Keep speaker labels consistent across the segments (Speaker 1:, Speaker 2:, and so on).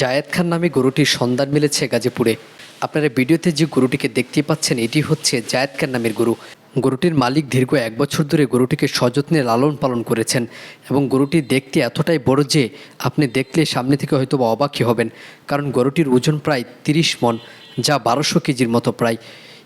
Speaker 1: জায়েদ খান নামে গরুটির সন্ধান মিলেছে গাজীপুরে। আপনারা ভিডিওতে যে গরুটিকে দেখতে পাচ্ছেন, এটি হচ্ছে জায়েদ খান নামের গরু। গরুটির মালিক দীর্ঘ এক বছর ধরে গরুটিকে সযত্নে লালন পালন করেছেন এবং গরুটি দেখতে এতটাই বড় যে আপনি দেখলে সামনে থেকে হয়তো বা অবাকই হবেন, কারণ গরুটির ওজন প্রায় তিরিশ মন, যা বারোশো কেজির মতো প্রায়।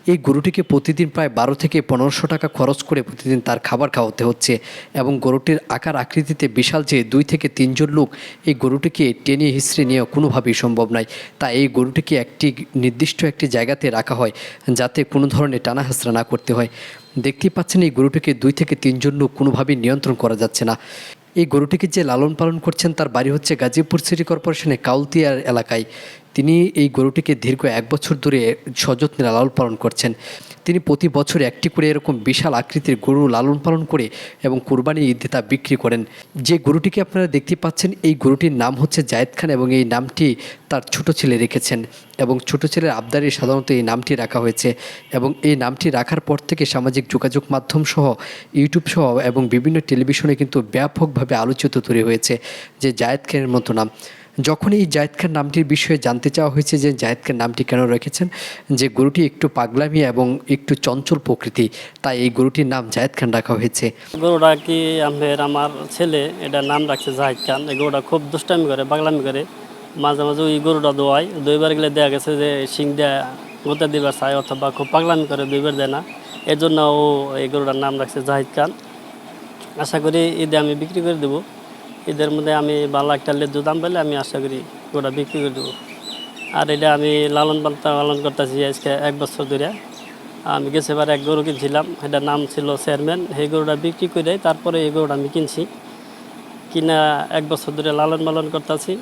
Speaker 1: এই গরুটিকে প্রতিদিন প্রায় বারো থেকে পনেরোশো টাকা খরচ করে প্রতিদিন তার খাবার খাওয়াতে হচ্ছে এবং গরুটির আকার আকৃতিতে বিশাল যে দুই থেকে তিনজন লোক এই গরুটিকে টেনে হিসড়ে নেওয়া কোনোভাবেই সম্ভব নয়। তাই এই গরুটিকে একটি নির্দিষ্ট একটি জায়গাতে রাখা হয় যাতে কোনো ধরনের টানা হাসরা না করতে হয়। দেখতেই পাচ্ছেন এই গরুটিকে দুই থেকে তিনজন লোক কোনোভাবেই নিয়ন্ত্রণ করা যাচ্ছে না। এই গরুটিকে যে লালন পালন করছেন তার বাড়ি হচ্ছে গাজীপুর সিটি কর্পোরেশনের কাউলতিয়ার এলাকায়। তিনি এই গরুটিকে দীর্ঘ এক বছর ধরে সযত্নে লালন পালন করছেন। তিনি প্রতি বছর একটি করে এরকম বিশাল আকৃতির গরু লালন পালন করে এবং কুরবানি ঈদে তা বিক্রি করেন। যে গরুটিকে আপনারা দেখতে পাচ্ছেন, এই গরুটির নাম হচ্ছে জায়েদ খান এবং এই নামটি তার ছোট ছেলে রেখেছেন এবং ছোট ছেলের আবদারে সাধারণত এই নামটি রাখা হয়েছে এবং এই নামটি রাখার পর থেকে সামাজিক যোগাযোগ মাধ্যম সহ, ইউটিউব সহ এবং বিভিন্ন টেলিভিশনে কিন্তু ব্যাপকভাবে আলোচিত তৈরি হয়েছে, যে জায়েদ খানের মতো নাম। যখন এই জায়েদ খান নামটির বিষয়ে জানতে চাওয়া হয়েছে যে জায়েদ খান নামটি কেন রেখেছেন, যে গরুটি একটু পাগলামি এবং একটু চঞ্চল প্রকৃতি, তাই এই গরুটির নাম জায়েদ খান রাখা হয়েছে।
Speaker 2: গরুটা কি আমের আমার ছেলে? এটা নাম রাখছে জাহিদ খান। এই গরুটা খুব দুষ্টামি করে, পাগলামি করে। মাঝে মাঝে ওই গরুটা দোয়াই দুইবার গেলে দেখা গেছে যে শিং দেয়া, গোতা দিবার চায় অথবা খুব পাগলামি করে, দুইবার দেয় না। এর জন্য ও এই গরুটার নাম রাখছে জাহিদ খান। আশা করি ঈদে আমি বিক্রি করে দেবো। ঈদের মধ্যে আমি ভালো একটা লেদু দাম পেলে আমি আশা করি গরুটা বিক্রি করে দেবো। আর এটা আমি লালন পালতা লালন করতেছি আজকে এক বছর ধরে। আমি গেছে বার এক গরু কিনছিলাম, এটার নাম ছিল চেয়ারম্যান। সেই গরুটা বিক্রি করে তারপরে এই গরুটা আমি কিনছি। কিনা এক বছর ধরে লালন পালন করতেছি।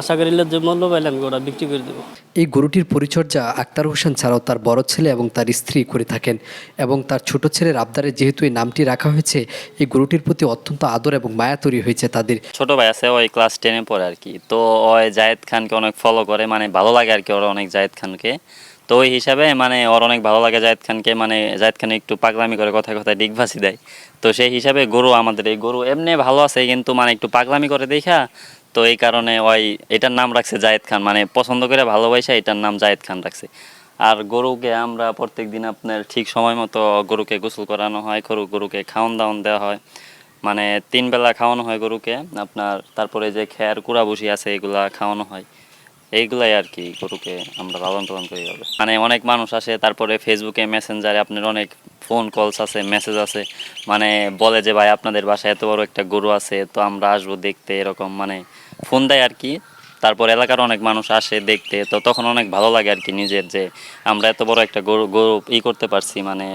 Speaker 2: আশা করি যে মূল্য পাইলে আমি গরুটা বিক্রি করে দেবো।
Speaker 1: এই গরুটির পরিচর্যা আক্তার হোসেন ছাড়াও তার বড় ছেলে এবং তার স্ত্রী করে থাকেন এবং তার ছোট ছেলের আবদারে যেহেতু এই নামটি রাখা হয়েছে এই গরুটির প্রতি অত্যন্ত আদর এবং মায়া তৈরি হয়েছে তাদের।
Speaker 3: ছোট ভাই আছে ওই ক্লাস টেনে পড়ে আর কি। তো ওই জায়েদ খানকে অনেক ফলো করে মানে ভালো লাগে আর কি ওর অনেক জায়েদ খানকে। তো ওই হিসাবে মানে ওর অনেক ভালো লাগে জায়েদ খানকে মানে জায়েদ খান একটু পাগলামি করে কথায় কথায় ডিগভাসি দেয়। তো সেই হিসাবে গরু আমাদের এই গরু এমনি ভালো আছে কিন্তু মানে একটু পাগলামি করে দেখা তো এই কারণে ওই এটার নাম রাখছে জায়েদ খান। মানে পছন্দ করে ভালোবাসা, এটার নাম জায়েদ খান রাখছে। আর গরুকে আমরা প্রত্যেক দিন আপনার ঠিক সময় মতো গরুকে গোসল করানো হয়, গরু, গরুকে খাওয়ান দাওয়ান দেওয়া হয়। মানে তিন বেলা খাওয়ানো হয় গরুকে, আপনার তারপরে যে খেয়ার কুড়া বসি আছে, এগুলা খাওয়ানো হয়। এইগুলাই আর কি গরুকে আমরা লালন পালন করি হবে মানে অনেক মানুষ আসে, তারপরে ফেসবুকে মেসেঞ্জারে আপনার অনেক ফোন কলস আছে মেসেজ আছে। মানে বলে যে, ভাই, আপনাদের বাসায় এত বড় একটা গরু আছে, তো আমরা আসব দেখতে, এরকম মানে ফোন দেয় আর কি। তারপর এলাকার অনেক মানুষ আসে দেখতে, তো তখন অনেক ভালো লাগে আর কি নিজের যে, আমরা এত বড় একটা গরু গরু ই করতে পারছি মানে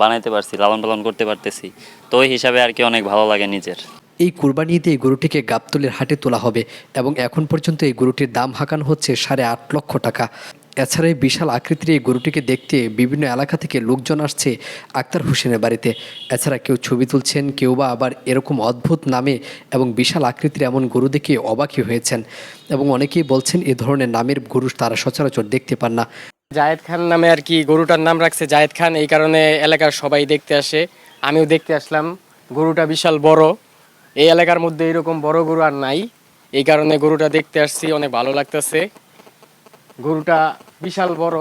Speaker 3: বানাইতে পারছি, লালন পালন করতে পারতেছি। তো ওই হিসাবে আর কি অনেক ভালো লাগে নিজের।
Speaker 1: এই কুরবানি এই গরুটিকে গাবতলের হাটে তোলা হবে এবং এখন পর্যন্ত এই গরুটির দাম হাঁকানো হচ্ছে সাড়ে আট লক্ষ টাকা। এছাড়া এই বিশাল আকৃতির এই গরুটিকে দেখতে বিভিন্ন এলাকা থেকে লোকজন আসছে আক্তার হোসেনের বাড়িতে। এছাড়া কেউ ছবি তুলছেন, কেউ বা আবার এরকম অদ্ভুত নামে এবং বিশাল আকৃতির এমন গরু দেখে অবাকই হয়েছেন এবং অনেকেই বলছেন এ ধরনের নামের গরু তারা সচরাচর দেখতে পান না।
Speaker 4: জায়েদ খান নামে আর কি গরুটার নাম রাখছে জায়েদ খান, এই কারণে এলাকার সবাই দেখতে আসে। আমিও দেখতে আসলাম। গরুটা বিশাল বড়। এই এলাকার মধ্যে এরকম বড় গরু আর নাই। এই কারণে গরুটা দেখতে আসছি, অনেক ভালো লাগতেছে। গরুটা বিশাল বড়।